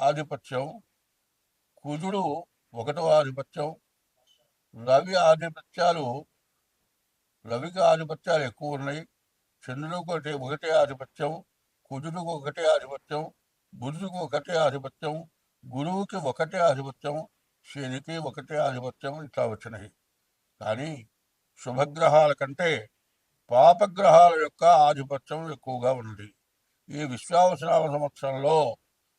ఆధిపత్యం కుజుడు ఒకటవ ఆధిపత్యం రవి ఆధిపత్యాలు రవికి ఆధిపత్యాలు ఎక్కువ ఉన్నాయి. చంద్రుడికి ఒకటి ఒకటే ఆధిపత్యం కుజుడికి ఒకటే ఆధిపత్యం బుధుడికి ఒకటే ఆధిపత్యం గురువుకి ఒకటే ఆధిపత్యం శనికి ఒకటే ఆధిపత్యం ఇట్లా వచ్చినాయి. కానీ శుభగ్రహాల కంటే పాపగ్రహాల యొక్క ఆధిపత్యం ఎక్కువగా ఉంది. ఈ విశ్వావసరామ సంవత్సరంలో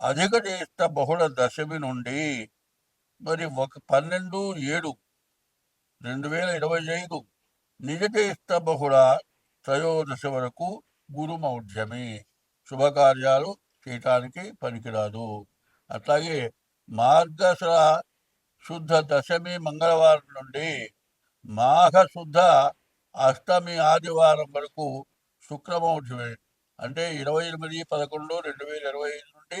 అధిక జ్యేష్ఠ బహుళ దశమి నుండి మరి ఒక పన్నెండు ఏడు రెండు వేల ఇరవై ఐదు నిజ జ్యేష్ఠ బహుళ త్రయోదశి వరకు గురుమౌఢ్యమి శుభకార్యాలు చేయటానికి పనికిరాదు. అట్లాగే మార్గశిర శుద్ధ దశమి మంగళవారం నుండి మాఘ శుద్ధ అష్టమి ఆదివారం వరకు శుక్రమౌఢ్యమే అంటే ఇరవై ఎనిమిది పదకొండు రెండు వేల ఇరవై ఐదు నుండి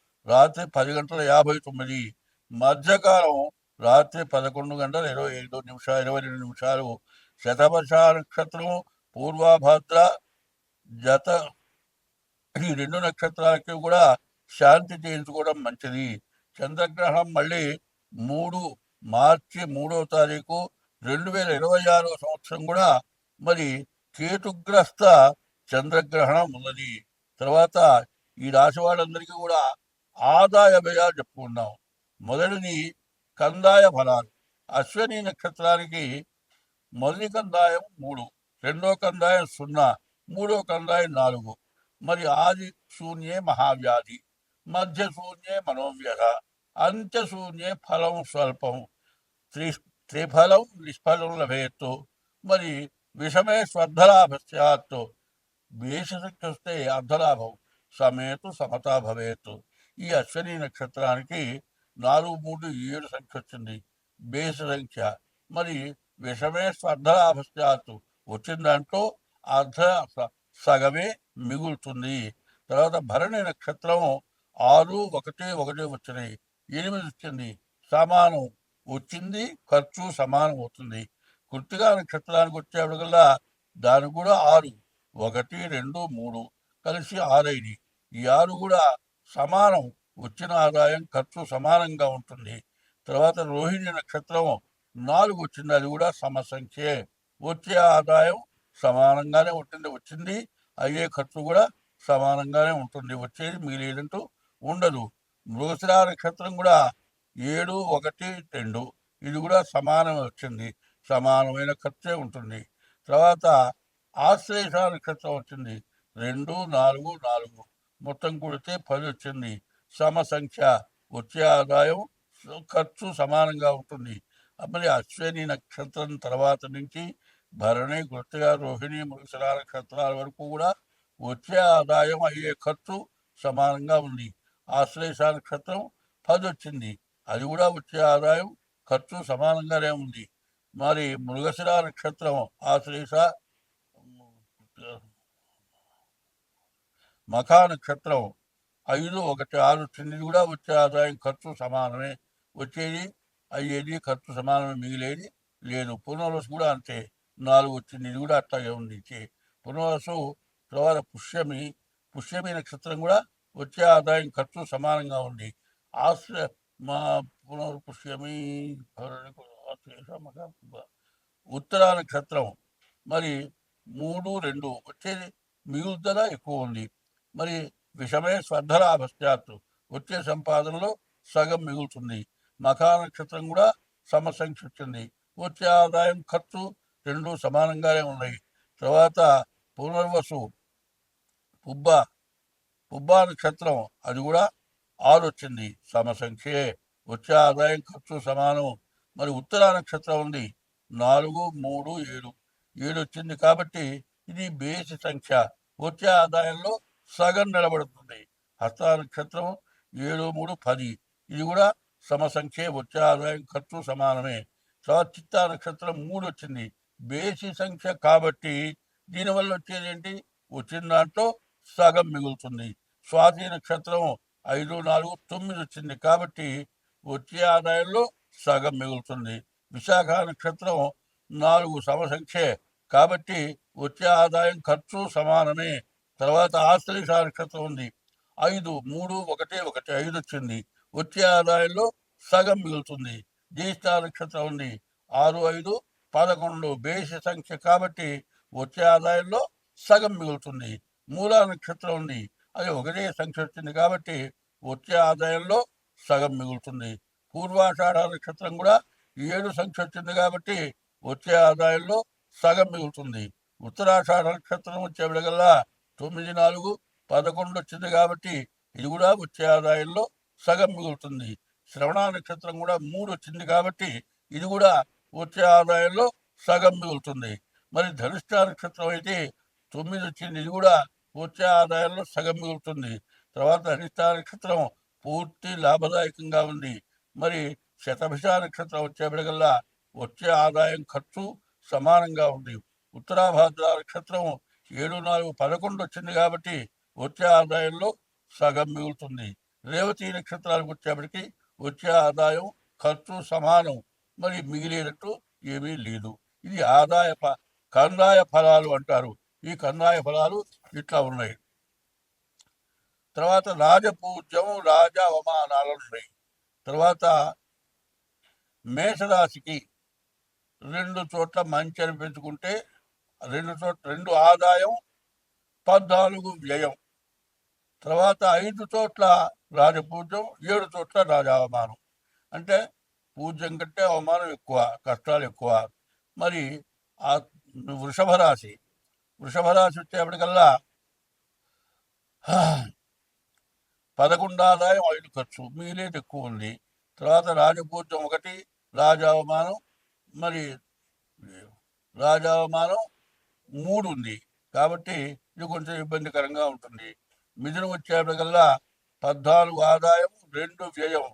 రాత్రి పది గంటల యాభై తొమ్మిది మధ్యకాలం రాత్రి పదకొండు గంటల ఇరవై ఐదు నిమిషాలు ఇరవై రెండు నిమిషాలు. శతవర్ష నక్షత్రం పూర్వాభాద్ర జత ఈ రెండు నక్షత్రాలకి కూడా శాంతి చేయించుకోవడం మంచిది. చంద్రగ్రహణం మళ్ళీ మూడు మార్చి మూడో తారీఖు రెండు వేల ఇరవై ఆరో సంవత్సరం కూడా మరి కేతుగ్రస్త చంద్రగ్రహణం ఉన్నది. తర్వాత ఈ రాశి వాళ్ళందరికీ కూడా ఆదాయ వ్యయాలు చెప్పుకున్నాం మొదటిది కందాయ ఫలాలు. అశ్విని నక్షత్రానికి మొదటి కందాయం మూడు. రెండో కందాయం సున్నా. మూడో కందాయం నాలుగు. మరి ఆది శూన్యే మహావ్యాధి. మధ్య శూన్యే మనోవ్యధ. అంత్య శూన్యే ఫలం స్వల్పం. త్రి త్రిఫలం నిష్ఫలం లభేత్తు. మరి విషమే స్వర్ధలాభ సత్తు వేషశక్తి వస్తే అర్ధలాభం. సమేతు సమతా భవేత్ ఈ అశ్వని నక్షత్రానికి నాలుగు మూడు ఏడు సంఖ్య వచ్చింది బేస్ సంఖ్య. మరి విషమే స్వర్ధలాభ స్యాత్ వచ్చిన దాంట్లో అర్ధ స- సగమే మిగులుతుంది. తర్వాత భరణి నక్షత్రం ఆరు ఒకటి ఒకటి వచ్చినాయి. ఎనిమిది వచ్చింది. సమానం. వచ్చింది ఖర్చు సమానం అవుతుంది. కృతిగా నక్షత్రానికి వచ్చేప్పటికల్లా దానికి కూడా ఆరు. ఒకటి రెండు మూడు. కలిసి ఆరైంది ఈ ఆరు కూడా సమానం వచ్చిన ఆదాయం ఖర్చు సమానంగా ఉంటుంది. తర్వాత రోహిణి నక్షత్రం నాలుగు వచ్చింది అది కూడా సమసంఖ్యే. వచ్చే ఆదాయం సమానంగానే ఉంటుంది వచ్చింది. అయ్యే ఖర్చు కూడా సమానంగానే ఉంటుంది వచ్చేది మిగిలేదంటూ ఉండదు. మృగశిరా నక్షత్రం కూడా ఏడు ఒకటి రెండు ఇది కూడా సమానం వచ్చింది. సమానమైన ఖర్చే ఉంటుంది. తర్వాత ఆశ్లేష నక్షత్రం వచ్చింది రెండు నాలుగు నాలుగు. మొత్తం కూడితే పది వచ్చింది. సమ సంఖ్య వచ్చే ఆదాయం ఖర్చు సమానంగా ఉంటుంది. మరి అశ్విని నక్షత్రం తర్వాత నుంచి భరణి కృతిగా రోహిణి మృగశిర నక్షత్రాల వరకు కూడా వచ్చే ఆదాయం అయ్యే ఖర్చు సమానంగా ఉంది. ఆశ్లేష నక్షత్రం పది వచ్చింది. అది కూడా వచ్చే ఆదాయం ఖర్చు సమానంగానే ఉంది. మరి మృగశిర నక్షత్రం ఆశ్లేష మఖా నక్షత్రం ఐదు ఒకటి ఆరు తొమ్మిది కూడా వచ్చే ఆదాయం ఖర్చు సమానమే. వచ్చేది అయ్యేది ఖర్చు సమానమే మిగిలేది లేదు. పునర్వసు కూడా అంతే. నాలుగు వచ్చింది ఇది కూడా అట్లాగే ఉంది. పునర్వసు తర్వాత పుష్యమి. పుష్యమి నక్షత్రం కూడా వచ్చే ఆదాయం ఖర్చు సమానంగా ఉంది. ఆశ్ర మా పునర్పుష్యమి ఉత్తర ఉత్తరా నక్షత్రం. మరి మూడు రెండు వచ్చేది మిగులుదల ఎక్కువ ఉంది. మరి విషమే స్వర్ధలాభశ్చాత్తు వచ్చే సంపాదనలో సగం మిగులుతుంది. మఖా నక్షత్రం కూడా సమసంఖ్య వచ్చింది వచ్చే ఆదాయం ఖర్చు రెండు సమానంగానే ఉన్నాయి. తర్వాత పునర్వసు పుబ్బ పుబ్బా నక్షత్రం అది కూడా ఆరు వచ్చింది సమసంఖ్యే వచ్చే ఆదాయం ఖర్చు సమానం. మరి ఉత్తర నక్షత్రం ఉంది. నాలుగు మూడు ఏడు. ఏడు వచ్చింది కాబట్టి ఇది బేసి సంఖ్య. వచ్చే ఆదాయంలో సగం నిలబడుతుంది. హస్త నక్షత్రం ఏడు మూడు పది. ఇది కూడా సమసంఖ్యే. వచ్చే ఆదాయం ఖర్చు సమానమే. తర్వాత చిత్తా నక్షత్రం మూడు వచ్చింది. బేసి సంఖ్య కాబట్టి దీనివల్ల వచ్చేది ఏంటి? వచ్చిన దాంట్లో సగం మిగులుతుంది. స్వాతి నక్షత్రం ఐదు నాలుగు తొమ్మిది వచ్చింది కాబట్టి వచ్చే ఆదాయంలో సగం మిగులుతుంది. విశాఖ నక్షత్రం నాలుగు సమసంఖ్యే. కాబట్టి వచ్చే ఆదాయం ఖర్చు సమానమే. తర్వాత ఆస్తి నక్షత్రం ఉంది. ఐదు మూడు ఒకటి ఒకటి ఐదు వచ్చింది. వచ్చే ఆదాయంలో సగం మిగులుతుంది. జ్యేష్ఠ నక్షత్రం ఉంది. ఆరు ఐదు పదకొండు బేసి సంఖ్య కాబట్టి వచ్చే ఆదాయంలో సగం మిగులుతుంది. మూలా నక్షత్రం ఉంది. అది ఒకటే సంఖ్య వచ్చింది కాబట్టి వచ్చే ఆదాయంలో సగం మిగులుతుంది. పూర్వాషాఢ నక్షత్రం కూడా ఏడు సంఖ్య వచ్చింది కాబట్టి వచ్చే ఆదాయంలో సగం మిగులుతుంది. ఉత్తరాషాఢ నక్షత్రం వచ్చేవిడగల్లా తొమ్మిది నాలుగు పదకొండు వచ్చింది కాబట్టి ఇది కూడా వచ్చే ఆదాయంలో సగం మిగులుతుంది. శ్రవణ నక్షత్రం కూడా మూడు వచ్చింది కాబట్టి ఇది కూడా వచ్చే ఆదాయంలో సగం మిగులుతుంది. మరి ధనిష్ట నక్షత్రం అయితే తొమ్మిది వచ్చింది ఇది కూడా వచ్చే ఆదాయంలో సగం మిగులుతుంది. తర్వాత ధనిష్ట నక్షత్రం పూర్తి లాభదాయకంగా ఉంది. మరి శతభిష నక్షత్రం వచ్చేప్పటికల్లా వచ్చే ఆదాయం ఖర్చు సమానంగా ఉంది. ఉత్తరాభాద్ర నక్షత్రం ఏడు నాలుగు పదకొండు వచ్చింది కాబట్టి వచ్చే ఆదాయంలో సగం మిగులుతుంది. రేవతి నక్షత్రాలకు వచ్చేప్పటికి వచ్చే ఆదాయం ఖర్చు సమానం. మరి మిగిలేటట్టు ఏమీ లేదు. ఇది ఆదాయ ప కందాయ ఫలాలు అంటారు. ఈ కందాయ ఫలాలు ఇట్లా ఉన్నాయి. తర్వాత రాజపూజ్యం రాజ అవమానాలు ఉన్నాయి. తర్వాత మేషరాశికి రెండు చోట్ల మంచి అనిపించుకుంటే రెండు చోట్ల రెండు ఆదాయం పద్నాలుగు వ్యయం. తర్వాత ఐదు చోట్ల రాజపూజ్యం ఏడు చోట్ల రాజావమానం. అంటే పూజ్యం కంటే అవమానం ఎక్కువ కష్టాలు ఎక్కువ. మరి ఆ వృషభ రాశి వృషభ రాశి వచ్చేప్పటికల్లా పదకొండు ఆదాయం ఐదు ఖర్చు మీరేది ఎక్కువ ఉంది. తర్వాత రాజపూజ్యం ఒకటి రాజావమానం మరి రాజావమానం మూడు ఉంది కాబట్టి ఇది కొంచెం ఇబ్బందికరంగా ఉంటుంది. మిథునం వచ్చేప్పటికల్లా పద్నాలుగు ఆదాయం రెండు వ్యయం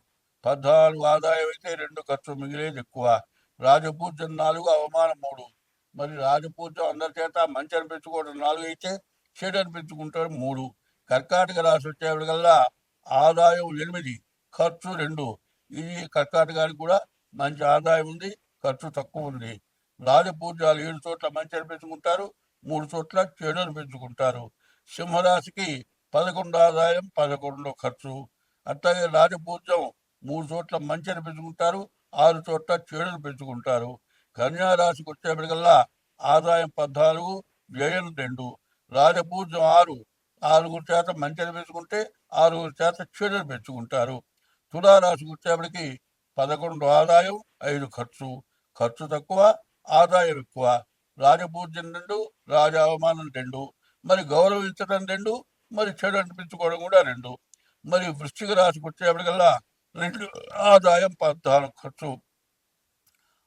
పద్నాలుగు ఆదాయం అయితే రెండు ఖర్చు మిగిలేది ఎక్కువ. రాజపూజ్యం నాలుగు అవమానం మూడు. మరి రాజపూజ్యం అందరి చేత మంచి అనిపించుకోవడం నాలుగు అయితే చెడు అనిపించుకుంటాడు మూడు. కర్కాటక రాశి వచ్చేప్పటికల్లా ఆదాయం ఎనిమిది ఖర్చు రెండు. ఇది కర్కాటకానికి కూడా మంచి ఆదాయం ఉంది ఖర్చు తక్కువ ఉంది. రాజపూజ్యాలు ఏడు చోట్ల మంచి అనిపించుకుంటారు మూడు చోట్ల చెడు అనిపించుకుంటారు సింహరాశికి పదకొండు ఆదాయం పదకొండు ఖర్చు. అట్లాగే రాజపూజ్యం మూడు చోట్ల మంచిని పెంచుకుంటారు ఆరు చోట్ల చెడును పెంచుకుంటారు. కన్యారాశికి వచ్చేప్పటికల్లా ఆదాయం పద్నాలుగు వ్యయం రెండు. రాజపూజ్యం ఆరు ఆరుగురు చేత మంచిని పెంచుకుంటే ఆరుగురు చేత చెడును పెంచుకుంటారు. తులారాశికి వచ్చేప్పటికి పదకొండు ఆదాయం ఐదు ఖర్చు. ఖర్చు తక్కువ ఆదాయం ఎక్కువ రాజపూజ్యం రెండు రాజావమానం రెండు మరి గౌరవించడం రెండు మరి చెడు అనిపించుకోవడం కూడా రెండు. మరి వృష్టికి రాశికి వచ్చేప్పటికల్లా రెండు ఆదాయం పద్నాలుగు ఖర్చు.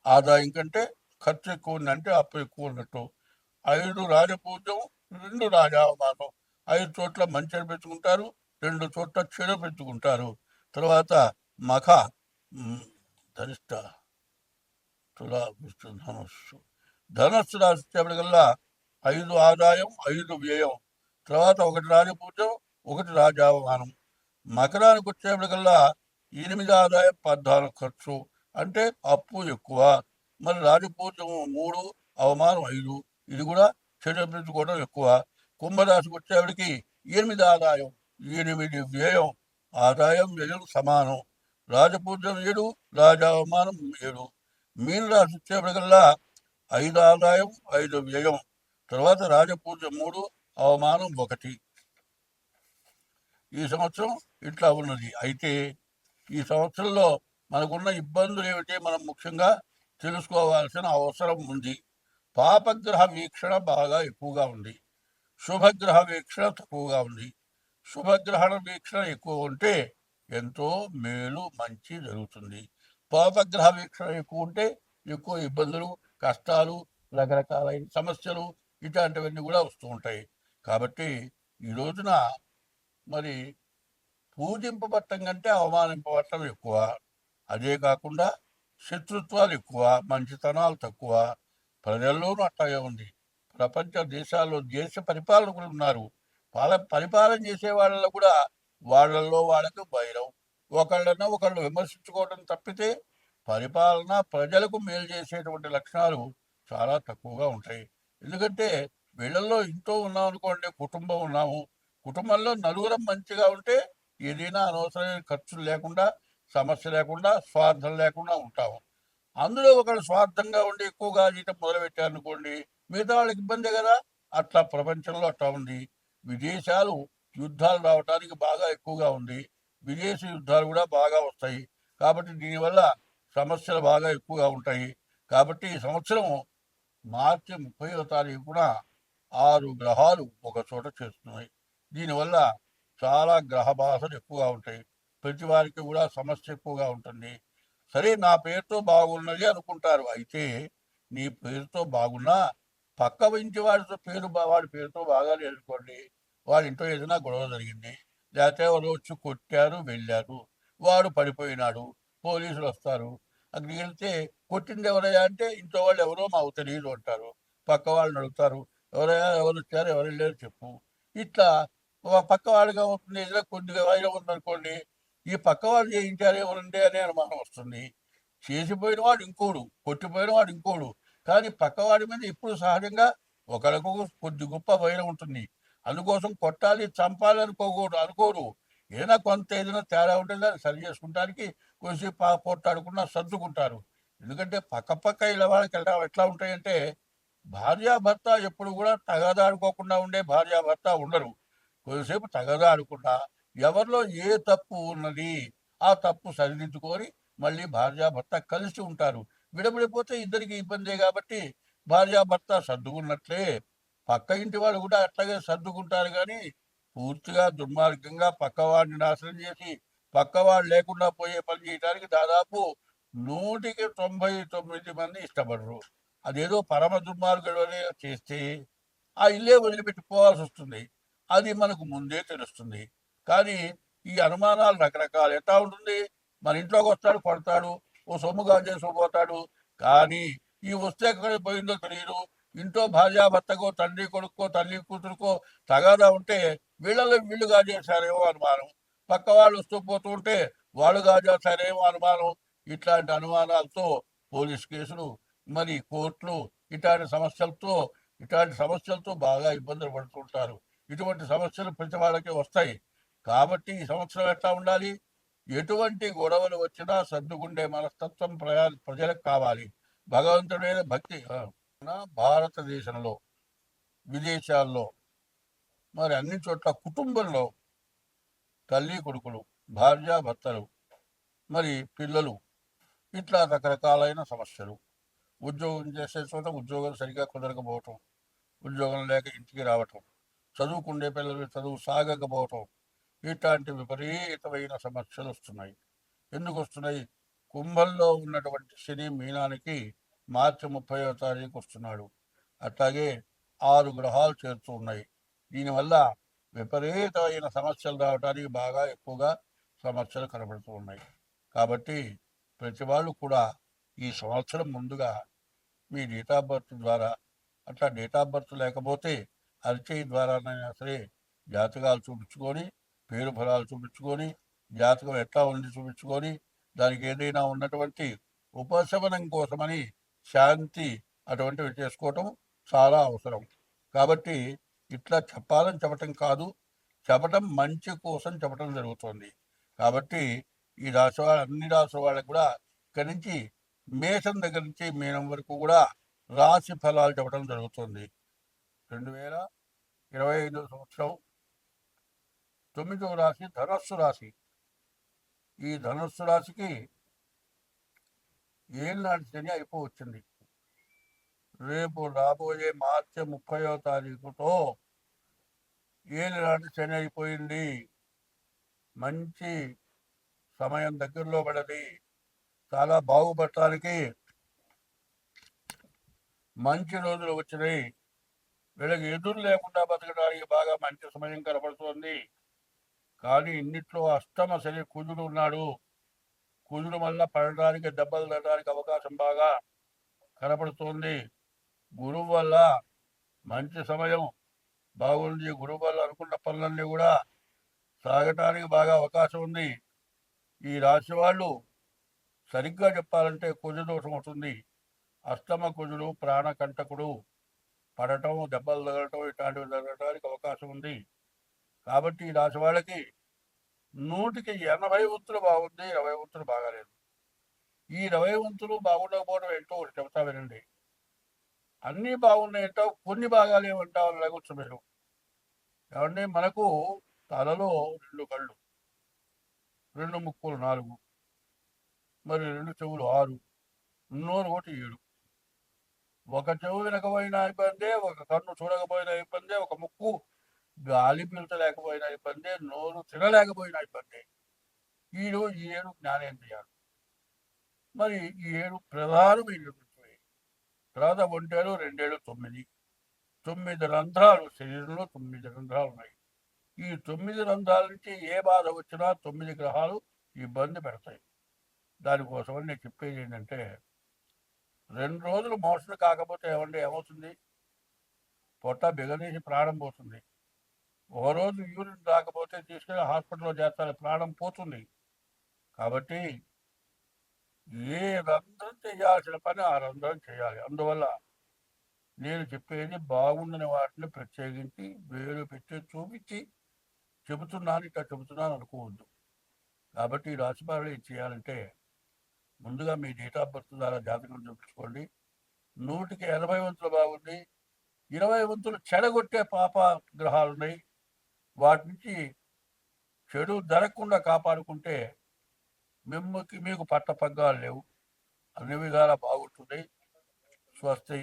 ఆదాయం కంటే ఖర్చు ఎక్కువ ఉందంటే అప్పు ఎక్కువ ఉన్నట్టు. ఐదు రాజపూజ్యం రెండు రాజావమానం. ఐదు చోట్ల మంచి పెంచుకుంటారు రెండు చోట్ల చెడు పెంచుకుంటారు. తర్వాత మఖ ధరిష్ట తులా విష్ణు ధనస్సు ధనస్సు రాశి ఐదు ఆదాయం ఐదు వ్యయం. తర్వాత ఒకటి రాజపూజ్యం ఒకటి రాజావమానం. మకరానికి వచ్చేప్పటికల్లా ఎనిమిది ఆదాయం పద్నాలుగు ఖర్చు. అంటే అప్పు ఎక్కువ. మరి రాజపూజ్యం మూడు అవమానం ఐదు. ఇది కూడా చెల్లించుకోవడం ఎక్కువ. కుంభరాశికి వచ్చేవాడికి ఎనిమిది ఆదాయం ఎనిమిది వ్యయం. ఆదాయం వ్యయం సమానం. రాజపూజ్యం ఏడు రాజావమానం ఏడు. మీనరాశి వచ్చేప్పటికల్లా ఐదు ఆదాయం ఐదు వ్యయం తర్వాత రాజపూజ మూడు అవమానం ఒకటి. ఈ సంవత్సరం ఇట్లా ఉన్నది. అయితే ఈ సంవత్సరంలో మనకున్న ఇబ్బందులు ఏమిటి? మనం ముఖ్యంగా తెలుసుకోవాల్సిన అవసరం ఉంది. పాపగ్రహ వీక్షణ బాగా ఎక్కువగా ఉంది. శుభగ్రహ వీక్షణ తక్కువగా ఉంది. శుభగ్రహణ వీక్షణ ఎక్కువ ఉంటే ఎంతో మేలు మంచి జరుగుతుంది. పాపగ్రహ వీక్షణ ఎక్కువ ఉంటే ఎక్కువ ఇబ్బందులు కష్టాలు రకరకాలైన సమస్యలు ఇట్లాంటివన్నీ కూడా వస్తూ ఉంటాయి. కాబట్టి ఈ రోజున మరి పూజింపబట్టం కంటే అవమానింపబట్టం ఎక్కువ. అదే కాకుండా శత్రుత్వాలు ఎక్కువ మంచితనాలు తక్కువ. ప్రజల్లోనూ అట్లాగే ఉంది. ప్రపంచ దేశాల్లో దేశ పరిపాలకులు ఉన్నారు. పాల పరిపాలన చేసే వాళ్ళలో కూడా వాళ్ళల్లో వాళ్ళకు వైరం ఒకళ్ళన ఒకళ్ళు విమర్శించుకోవడం తప్పితే పరిపాలన ప్రజలకు మేలు చేసేటువంటి లక్షణాలు చాలా తక్కువగా ఉంటాయి. ఎందుకంటే వీళ్ళల్లో ఇంట్లో ఉన్నాం అనుకోండి కుటుంబం ఉన్నాము. కుటుంబంలో నలుగురం మంచిగా ఉంటే ఏదైనా అనవసరమైన ఖర్చులు లేకుండా సమస్య లేకుండా స్వార్థం లేకుండా ఉంటాము. అందులో ఒకళ్ళు స్వార్థంగా ఉండి ఎక్కువగా జీతం మొదలుపెట్టారనుకోండి మిగతా వాళ్ళకి ఇబ్బందే కదా. అట్లా ప్రపంచంలో అట్లా ఉంది. విదేశాలు యుద్ధాలు రావడానికి బాగా ఎక్కువగా ఉంది. విదేశీ యుద్ధాలు కూడా బాగా వస్తాయి. కాబట్టి దీనివల్ల సమస్యలు బాగా ఎక్కువగా ఉంటాయి. కాబట్టి ఈ సంవత్సరం మార్చి ముప్పైవ తారీఖున ఆరు గ్రహాలు ఒక చోట చేస్తున్నాయి దీనివల్ల చాలా గ్రహ బాధలు ఎక్కువగా ఉంటాయి. ప్రతి వారికి కూడా సమస్య ఎక్కువగా ఉంటుంది. సరే నా పేరుతో బాగున్నది అనుకుంటారు. అయితే నీ పేరుతో బాగున్నా పక్క ఇంటి వాడితో పేరు వాడి పేరుతో బాగాలేదు అనుకోండి వాడి ఇంట్లో ఏదైనా గొడవ జరిగింది. లేకపోతే వాళ్ళు వచ్చి కొట్టారు వెళ్ళారు. వాడు పడిపోయినాడు. పోలీసులు వస్తారు. అక్కడికి వెళ్తే కొట్టింది ఎవరయ్యా అంటే ఇంట్లో వాళ్ళు ఎవరో మాకు తెలియదు అంటారు. పక్క వాళ్ళని అడుగుతారు. ఎవరయ్యా ఎవరు వచ్చారు ఎవరు వెళ్ళారు చెప్పు. ఇట్లా పక్క వాళ్ళుగా ఉంటుంది. ఏదైనా కొద్దిగా వైరం ఉందనుకోండి. ఈ పక్క వాళ్ళు చేయించారు ఎవరుండే అనే అనుమానం వస్తుంది. చేసిపోయిన వాడు ఇంకోడు కొట్టిపోయిన వాడు ఇంకోడు. కానీ పక్కవాడి మీద ఇప్పుడు సహజంగా ఒకరికొక కొద్ది గొప్ప వైరం ఉంటుంది. అందుకోసం కొట్టాలి చంపాలి అనుకోకూడదు అనుకోరు. ఏదైనా కొంత ఏదైనా తేడా ఉంటే దాన్ని సరి చేసుకుంటానికి కొద్దిసేపు పోట్లాడుకున్నా సర్దుకుంటారు. ఎందుకంటే పక్కపక్క ఇలా వాళ్ళకి ఎలా ఎట్లా ఉంటాయంటే భార్యాభర్త ఎప్పుడు కూడా తగదాడుకోకుండా ఉండే భార్యాభర్త ఉండరు. కొద్దిసేపు తగదాడుకుండా ఎవరిలో ఏ తప్పు ఉన్నది ఆ తప్పు సరిదిద్దుకొని మళ్ళీ భార్యాభర్త కలిసి ఉంటారు. విడబడిపోతే ఇద్దరికి ఇబ్బందే కాబట్టి భార్యాభర్త సర్దుకున్నట్లే పక్క ఇంటి వాళ్ళు కూడా అట్లాగే సర్దుకుంటారు కానీ పూర్తిగా దుర్మార్గంగా పక్కవాడిని నాశనం చేసి పక్కవాడు లేకుండా పోయే పని చేయడానికి దాదాపు నూటికి తొంభై తొమ్మిది మంది ఇష్టపడరు. అదేదో పరమ దుర్మార్గుడు చేస్తే ఆ ఇల్లే వదిలిపెట్టి పోవాల్సి వస్తుంది. అది మనకు ముందే తెలుస్తుంది. కానీ ఈ అనుమానాలు రకరకాలు ఎట్లా ఉంటుంది? మన ఇంట్లోకి వస్తాడు కొడతాడు ఓ సొమ్ముగా చేసుకుపోతాడు కానీ ఈ వస్తే ఎక్కడ పోయిందో తెలియదు. ఇంట్లో భార్యాభర్తకో తండ్రి కొడుకో తల్లి కూతురుకో తగాదా ఉంటే వీళ్ళలో వీళ్ళు చేశారేమో అనుమానం. పక్క వాళ్ళు వస్తూ పోతూ ఉంటే వాళ్ళు చేశారేమో అనుమానం. ఇట్లాంటి అనుమానాలతో పోలీస్ కేసులు మరి కోర్టులు ఇట్లాంటి సమస్యలతో ఇట్లాంటి సమస్యలతో బాగా ఇబ్బందులు పడుతుంటారు ఇటువంటి సమస్యలు ప్రతి వాళ్ళకి వస్తాయి. కాబట్టి ఈ సంవత్సరం ఎట్లా ఉండాలి? ఎటువంటి గొడవలు వచ్చినా సర్దుకుండే మనస్తత్వం ప్రజా ప్రజలకు కావాలి. భగవంతుడైన భక్తి భారతదేశంలో విదేశాల్లో మరి అన్ని చోట్ల కుటుంబంలో తల్లి కొడుకులు భార్య భర్తలు మరి పిల్లలు ఇట్లా రకరకాలైన సమస్యలు. ఉద్యోగం చేసే చోట ఉద్యోగం సరిగా కుదరకపోవటం ఉద్యోగం లేక ఇంటికి రావటం చదువుకుండే పిల్లలు చదువు సాగకపోవటం ఇట్లాంటి విపరీతమైన సమస్యలు వస్తున్నాయి. ఎందుకు వస్తున్నాయి? కుంభంలో ఉన్నటువంటి శని మీనానికి మార్చి ముప్పైవ తారీఖు వస్తున్నాడు అట్లాగే ఆరు గ్రహాలు చేరుతూ ఉన్నాయి. దీనివల్ల విపరీతమైన సమస్యలు రావడానికి బాగా ఎక్కువగా సమస్యలు కనబడుతూ ఉన్నాయి. కాబట్టి ప్రతి వాళ్ళు కూడా ఈ సంవత్సరం ముందుగా మీ డేట్ ఆఫ్ బర్త్ ద్వారా అట్లా డేట్ ఆఫ్ బర్త్ లేకపోతే అరిచేయి ద్వారానైనా సరే జాతకాలు చూపించుకొని పేరు ఫలాలు చూపించుకొని జాతకం ఎట్లా ఉంది చూపించుకొని దానికి ఏదైనా ఉన్నటువంటి ఉపశమనం కోసమని శాంతి అటువంటివి చేసుకోవటం చాలా అవసరం. కాబట్టి ఇట్లా చెప్పాలని చెప్పటం కాదు చెప్పటం మంచి కోసం చెప్పటం జరుగుతుంది. కాబట్టి ఈ రాశి వాళ్ళ అన్ని రాశి వాళ్ళకి కూడా ఇక్కడి నుంచి మేషం దగ్గర నుంచి మీనం వరకు కూడా రాశి ఫలాలు చెప్పడం జరుగుతుంది. రెండు వేల ఇరవై ఐదో సంవత్సరం తొమ్మిదవ రాశి ధనస్సు రాశి. ఈ ధనస్సు రాశికి ఏళ్ళనాటి శని అయిపోవచ్చింది. రేపు రాబోయే మార్చి ముప్పయో తారీఖుతో ఏళ్ళనాటి శని అయిపోయింది. మంచి సమయం దగ్గరలో పడది. చాలా బాగుపడటానికి మంచి రోజులు వచ్చినాయి. వీళ్ళకి ఎదురు లేకుండా బతకడానికి బాగా మంచి సమయం కనపడుతోంది కానీ ఇన్నిట్లో అష్టమ శని కుజుడు ఉన్నాడు. కుదురు వల్ల పడడానికి దెబ్బలు తగ్గడానికి అవకాశం బాగా కనపడుతోంది. గురువు వల్ల మంచి సమయం బాగుంది. గురువు వల్ల అనుకున్న పనులన్నీ కూడా సాగటానికి బాగా అవకాశం ఉంది. ఈ రాశి వాళ్ళు సరిగ్గా చెప్పాలంటే కుజ దోషం అవుతుంది. అష్టమ కుజుడు ప్రాణకంటకుడు పడటం దెబ్బలు తగలటం ఇట్లాంటివి జరగడానికి అవకాశం ఉంది. కాబట్టి ఈ రాశి వాళ్ళకి నూటికి ఎనభై వంతులు బాగుంది ఇరవై వంతులు బాగాలేదు. ఈ ఇరవై వంతులు బాగుండకపోవడం ఏంటో ఒకటి చెబుతా వినండి. అన్నీ బాగున్నాయంటో కొన్ని బాగాలేవంటావు అని అడగచ్చు మీరు. ఏమంటే మనకు తలలో రెండు కళ్ళు రెండు ముక్కులు నాలుగు మరి రెండు చెవులు ఆరు నోరు ఒకటి ఏడు. ఒక చెవు వినకపోయినా ఇబ్బందే ఒక కన్ను చూడకపోయినా ఇబ్బందే ఒక ముక్కు గాలి పీల్చలేకపోయినా ఇబ్బందే నోరు తినలేకపోయినా ఇబ్బందే. ఈడు ఈ ఏడు జ్ఞానేంద్రియాలు. మరి ఈ ఏడు ప్రధానమైనటువంటివి తర్వాత ఒంటేడు రెండేళ్ళు తొమ్మిది. తొమ్మిది రంధ్రాలు శరీరంలో తొమ్మిది రంధ్రాలు ఉన్నాయి. ఈ తొమ్మిది రంధ్రాల నుంచి ఏ బాధ వచ్చినా తొమ్మిది గ్రహాలు ఇబ్బంది పెడతాయి. దానికోసమని నేను చెప్పేది ఏంటంటే రెండు రోజులు మోషన్ కాకపోతే ఏమంటే ఏమవుతుంది? పొట్ట బిగదీసి ప్రాణం పోతుంది. ఓ రోజు యూరిన్ రాకపోతే తీసుకెళ్ళి హాస్పిటల్లో చేస్తారు ప్రాణం పోతుంది. కాబట్టి ఏ రంధ్రం చేయాల్సిన పని ఆ రంధ్రం చేయాలి. అందువల్ల నేను చెప్పేది బాగుండని వాటిని ప్రత్యేకించి వేలు పెట్టి చూపించి చెబుతున్నాను ఇట్లా చెబుతున్నాను అనుకోవద్దు. కాబట్టి ఈ ఏం చేయాలంటే ముందుగా మీ డేట్ ఆఫ్ బర్త్ ద్వారా జాతకం చూపించుకోండి. నూటికి ఎనభై వంతులు బాగుంది. ఇరవై వంతులు చెడగొట్టే పాప గ్రహాలు ఉన్నాయి. వాటి నుంచి చెడు జరగకుండా కాపాడుకుంటే మిమ్మకి మీకు పట్టపగ్గాలు లేవు. అన్ని విధాలా బాగుంటుంది. స్వస్తి.